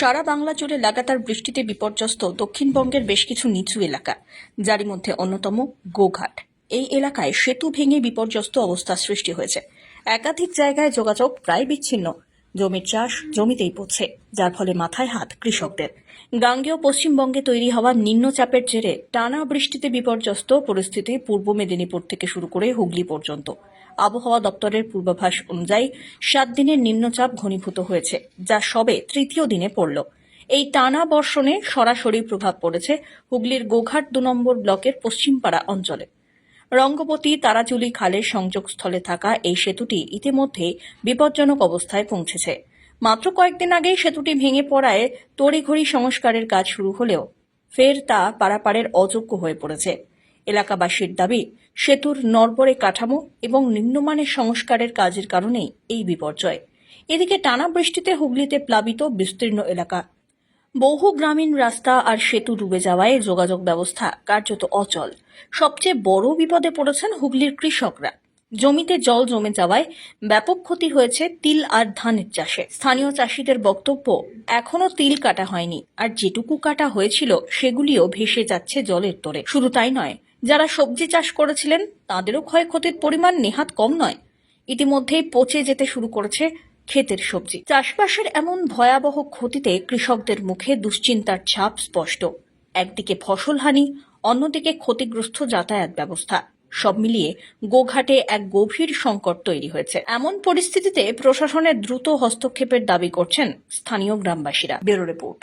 সারা বাংলা জুড়ে লাগাতার বৃষ্টিতে বিপর্যস্ত দক্ষিণবঙ্গের বেশ কিছু নিচু এলাকা, যারই মধ্যে অন্যতম গোঘাট। এই এলাকায় সেতু ভেঙে বিপর্যস্ত অবস্থা সৃষ্টি হয়েছে। একাধিক জায়গায় যোগাযোগ প্রায় বিচ্ছিন্ন। জমির চাষ জমিতেই পড়ছে, যার ফলে মাথায় হাত কৃষকদের। গাঙ্গেয় পশ্চিমবঙ্গে তৈরি হওয়া নিম্নচাপের জেরে টানা বৃষ্টিতে বিপর্যস্ত পরিস্থিতি পূর্ব মেদিনীপুর থেকে শুরু করে হুগলি পর্যন্ত। আবহাওয়া দপ্তরের পূর্বাভাস অনুযায়ী সাত দিনের নিম্নচাপ ঘনীভূত হয়েছে, যা সবে তৃতীয় দিনে পড়ল। এই টানা বর্ষণে সরাসরি প্রভাব পড়েছে হুগলির গোঘাট দু নম্বর ব্লকের পশ্চিমপাড়া অঞ্চলে। রঙ্গবতী তারাচুলি খালের সংযোগস্থলে থাকা এই সেতুটি ইতিমধ্যে বিপজ্জনক অবস্থায় পৌঁছেছে। মাত্র কয়েকদিন আগেই সেতুটি ভেঙে পড়ায় তড়িঘড়ি সংস্কারের কাজ শুরু হলেও ফের তা পারাপারের অযোগ্য হয়ে পড়েছে। এলাকাবাসীর দাবি সেতুর নড়বড়ে কাঠামো এবং নিম্নমানের সংস্কারের কাজের কারণেই এই বিপর্যয়। এদিকে টানা বৃষ্টিতে হুগলিতে প্লাবিত বিস্তীর্ণ এলাকা। বহু গ্রামীণ রাস্তা আর সেতু ডুবে যাওয়ায় যোগাযোগ ব্যবস্থা কার্যত অচল। সবচেয়ে বড় বিপদে পড়েছেন হুগলির কৃষকরা। জমিতে জল জমে যাওয়ায় ব্যাপক ক্ষতি হয়েছে তিল আর ধানের চাষে। স্থানীয় চাষিদের বক্তব্য, এখনও তিল কাটা হয়নি, আর যেটুকু কাটা হয়েছিল সেগুলিও ভেসে যাচ্ছে জলের তোরে। শুধু তাই নয় যারা সবজি চাষ করেছিলেন, তাদেরও ক্ষয়ক্ষতির পরিমাণ নেহাত কম নয়। ইতিমধ্যেই পচে যেতে শুরু করেছে ক্ষেতের সবজি। চাষবাসের এমন ভয়াবহ ক্ষতিতে কৃষকদের মুখে দুশ্চিন্তার ছাপ স্পষ্ট। একদিকে ফসলহানি অন্যদিকে ক্ষতিগ্রস্ত যাতায়াত ব্যবস্থা। সব মিলিয়ে গোঘাটে এক গভীর সংকট তৈরি হয়েছে। এমন পরিস্থিতিতে প্রশাসনের দ্রুত হস্তক্ষেপের দাবি করছেন স্থানীয় গ্রামবাসীরা। Bureau report.